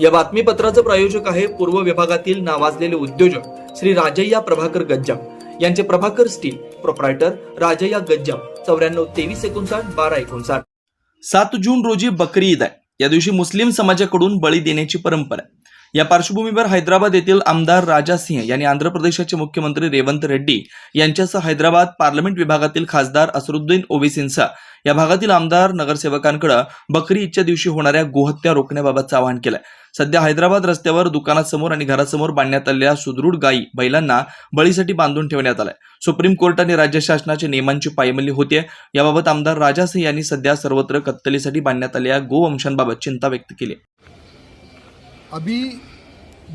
या बातमीपत्राचं प्रायोजक आहे पूर्व विभागातील नावाजलेले उद्योजक श्री राजय्या प्रभाकर गज्जाम. यांचे प्रभाकर स्टील प्रोप्रायटर राजय्या गज्जाम. चौऱ्याण्णव तेवीस एकोणसाठ बारा एकोणसाठ. सात जून रोजी बकरी ईद आहे. या दिवशी मुस्लिम समाजाकडून बळी देण्याची परंपरा आहे. या पार्श्वभूमीवर हैदराबाद येथील आमदार राजा सिंह यांनी आंध्र प्रदेशाचे मुख्यमंत्री रेवंत रेड्डी यांच्यासह हैदराबाद पार्लमेंट विभागातील खासदार असरुद्दीन ओवेसींचा या भागातील आमदार नगरसेवकांकडे बकरी ईदच्या दिवशी होणाऱ्या गोहत्या रोखण्याबाबतचं आवाहन केलंय. सध्या हैदराबाद रस्त्यावर दुकानासमोर आणि घरासमोर बांधण्यात आलेल्या सुदृढ गायी बैलांना बळीसाठी बांधून ठेवण्यात आलाय. सुप्रीम कोर्टाने राज्य शासनाच्या नियमांची पायमल्ली होते याबाबत आमदार राजा सिंह यांनी सध्या सर्वत्र कत्तलीसाठी बांधण्यात आलेल्या गोवंशांबाबत चिंता व्यक्त केली अभी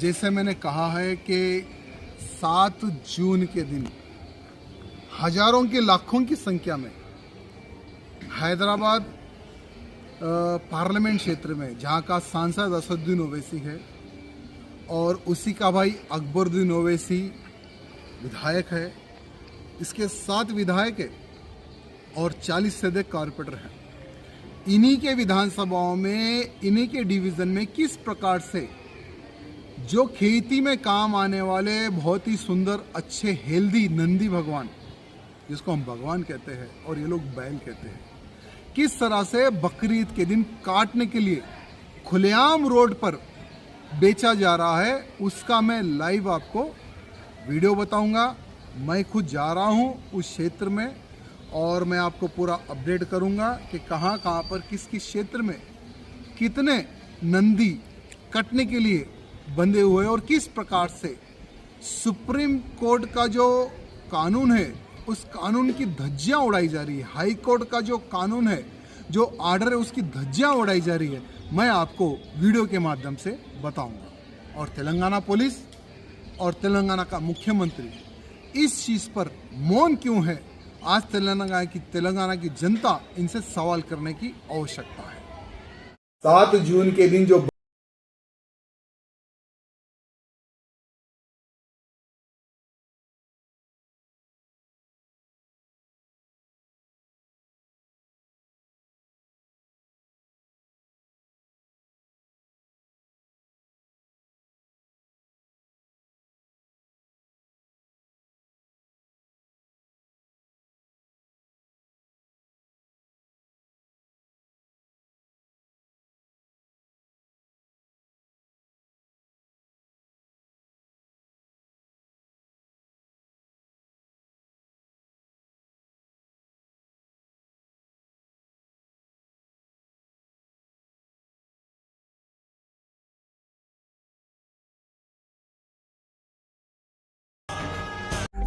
जैसे मैंने कहा है कि सात जून के दिन हज़ारों के लाखों की संख्या में हैदराबाद पार्लियामेंट क्षेत्र में, जहाँ का सांसद असदुद्दीन ओवैसी है और उसी का भाई अकबरुद्दीन ओवैसी विधायक है, इसके सात विधायक है और चालीस से अधिक कॉरपोरेटर हैं। इन्हीं के विधानसभाओं में, इन्हीं के डिवीज़न में किस प्रकार से जो खेती में काम आने वाले बहुत ही सुंदर, अच्छे, हेल्दी नंदी भगवान, जिसको हम भगवान कहते हैं और ये लोग बैल कहते हैं, किस तरह से बकरीद के दिन काटने के लिए खुलेआम रोड पर बेचा जा रहा है, उसका मैं लाइव आपको वीडियो बताऊँगा। मैं खुद जा रहा हूँ उस क्षेत्र में और मैं आपको पूरा अपडेट करूँगा कि कहाँ कहाँ पर किस किस क्षेत्र में कितने नंदी कटने के लिए बंधे हुए और किस प्रकार से सुप्रीम कोर्ट का जो कानून है, उस कानून की धज्जियाँ उड़ाई जा रही है। हाई कोर्ट का जो कानून है, जो आर्डर है, उसकी धज्जियाँ उड़ाई जा रही है। मैं आपको वीडियो के माध्यम से बताऊँगा। और तेलंगाना पुलिस और तेलंगाना का मुख्यमंत्री इस चीज़ पर मौन क्यों है? आज तेलंगाना की तेलंगाना की जनता इनसे सवाल करने की आवश्यकता है। सात जून के दिन जो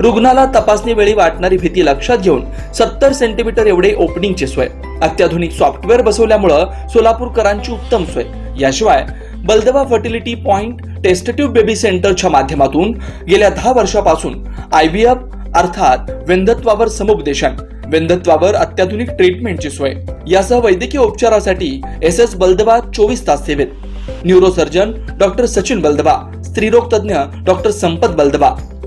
रुग्णाला तपासणी वेळी वाटणारी भीती लक्षात घेऊन सत्तर सेंटीमीटर एवढे ओपनिंगची सोय. अत्याधुनिक सॉफ्टवेअर बसवल्यामुळं सोलापूरकरांची उत्तम सोय. याशिवाय Baldawa fertility point tube baby सेंटरच्या माध्यमातून गेल्या दहा वर्षापासून आय व्ही एफ अर्थात वेंधत्वावर समुपदेशन वेंधत्वावर अत्याधुनिक ट्रीटमेंटची सोय. यासह वैद्यकीय उपचारासाठी एस एस बलदवा चोवीस तास सेवेत. न्यूरोसर्जन डॉक्टर सचिन बलदवा स्त्रीरोग तज्ज्ञ डॉक्टर संपत बलदवा